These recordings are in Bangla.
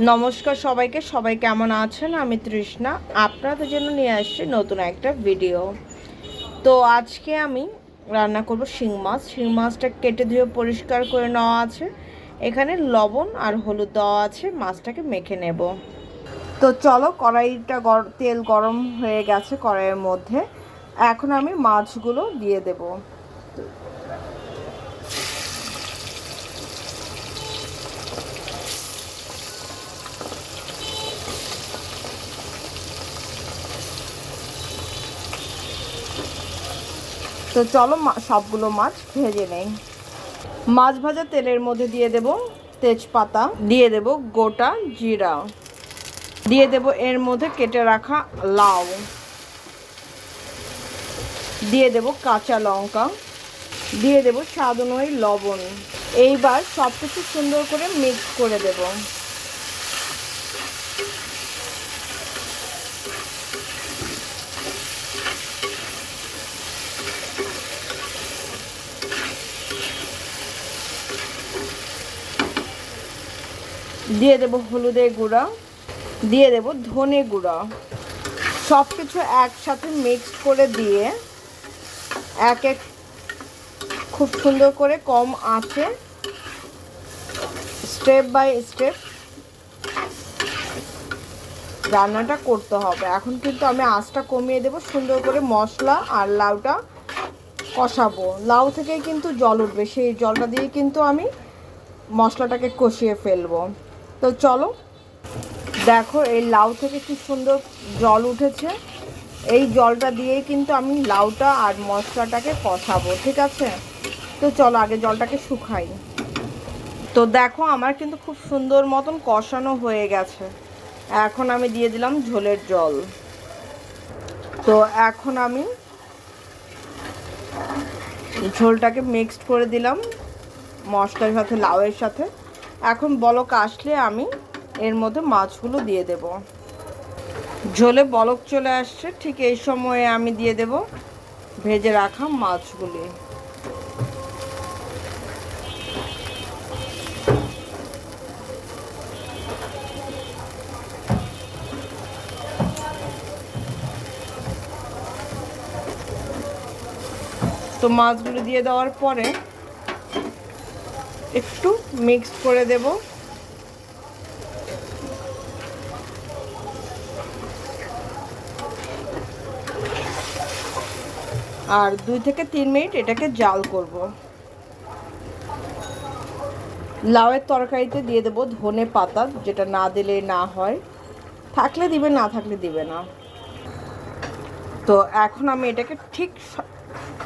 নমস্কার সবাইকে, সবাই কেমন আছেন? আমি তৃষ্ণা, আপনাদের জন্য নিয়ে আসছি নতুন একটা ভিডিও তো আজকে আমি রান্না করব শিং মাছ। শিং মাছটা কেটে ধুয়ে পরিষ্কার করে নেওয়া আছে। এখানে লবণ আর হলুদ দেওয়া আছে, মাছটাকে মেখে নেব। তো চলো, কড়াইটা তেল গরম হয়ে গেছে কড়াইয়ের মধ্যে। এখন আমি মাছগুলো দিয়ে দেবো। তো চলো সবগুলো মাছ ভেজে নেই। মাছ ভাজা তেলের মধ্যে দিয়ে দেব তেজপাতা, দিয়ে দেব গোটা জিরা, দিয়ে দেব এর মধ্যে কেটে রাখা লাউ, দিয়ে দেব কাঁচা লঙ্কা, দিয়ে দেব স্বাদ অনুযায়ী লবণ। এইবার সব কিছু সুন্দর করে মিক্স করে দেব। দিয়ে দেব হলুদের গুঁড়া, দিয়ে দেব ধনে গুঁড়া। সব কিছু একসাথে মিক্স করে দিয়ে এক এক খুব সুন্দর করে কম আঁচে স্টেপ বাই স্টেপ রান্নাটা করতে হবে। এখন কিন্তু আমি আঁচটা কমিয়ে দেব, সুন্দর করে মশলা আর লাউটা কষাবো। লাউ থেকেই কিন্তু জল উঠবে, সেই জলটা দিয়ে কিন্তু আমি মশলাটাকে কষিয়ে ফেলব। তো চলো, দেখো এই লাউ থেকে কি সুন্দর জল উঠেছে। এই জলটা দিয়েই কিন্তু আমি লাউটা আর মশলাটাকে কষাবো, ঠিক আছে? তো চলো আগে জলটাকে শুকাই। তো দেখো আমার কিন্তু খুব সুন্দর মতন কষানো হয়ে গেছে। এখন আমি দিয়ে দিলাম ঝোলের জল। তো এখন আমি ঝোলটাকে মিক্সড করে দিলাম মশলার সাথে, লাউয়ের সাথে। এখন বলক আসলে আমি এর মধ্যে মাছগুলো দিয়ে দেব। ঝোলে বলক চলে আসছে, ঠিক এই সময়ে আমি দিয়ে দেব ভেজে রাখা মাছগুলি। তো মাছগুলো দিয়ে দেওয়ার পরে একটু মিক্স করে দেব। আর দুই থেকে তিন মিনিট এটাকে জাল করব। লাউয়ের তরকারিতে দিয়ে দেবো ধনে পাতা, যেটা না দিলে না হয়। থাকলে দিবে, না থাকলে দিবে না। তো এখন আমি এটাকে ঠিক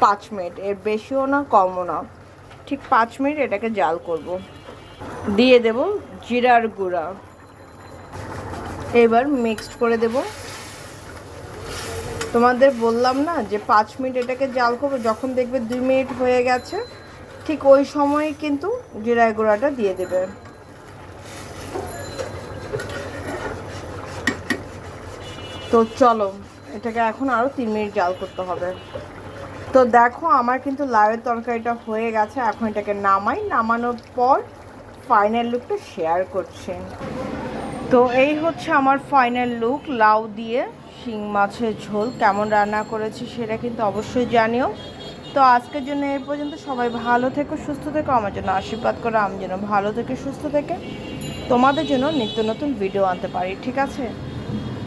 পাঁচ মিনিট, এর বেশিও না, কমও না। ঠিক পাঁচ মিনিট এটাকে জাল করব। দিয়ে দেব জিরার গুঁড়া। এবার মিক্সড করে দেব। তোমাদের বললাম না যে পাঁচ মিনিট এটাকে জাল করব, যখন দেখবে দুই মিনিট হয়ে গেছে, ঠিক ওই সময় কিন্তু জিরার গুঁড়াটা দিয়ে দেবে। তো চলো, এটাকে এখন আরও তিন মিনিট জাল করতে হবে। তো দেখো, আমার কিন্তু লাউয়ের তরকারিটা হয়ে গেছে। এখন এটাকে নামাই। নামানোর পর ফাইনাল লুকটা শেয়ার করছি। তো এই হচ্ছে আমার ফাইনাল লুক লাউ দিয়ে শিং মাছের ঝোল। কেমন রান্না করেছি সেটা কিন্তু অবশ্যই জানিও। তো আজকের জন্য এই পর্যন্ত। সবাই ভালো থেকো, সুস্থ থেকো। আমার জন্য আশীর্বাদ করো, আমি যেন ভালো থেকে সুস্থ থেকে তোমাদের জন্য নিত্য নতুন ভিডিও আনতে পারি। ঠিক আছে?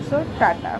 So tata.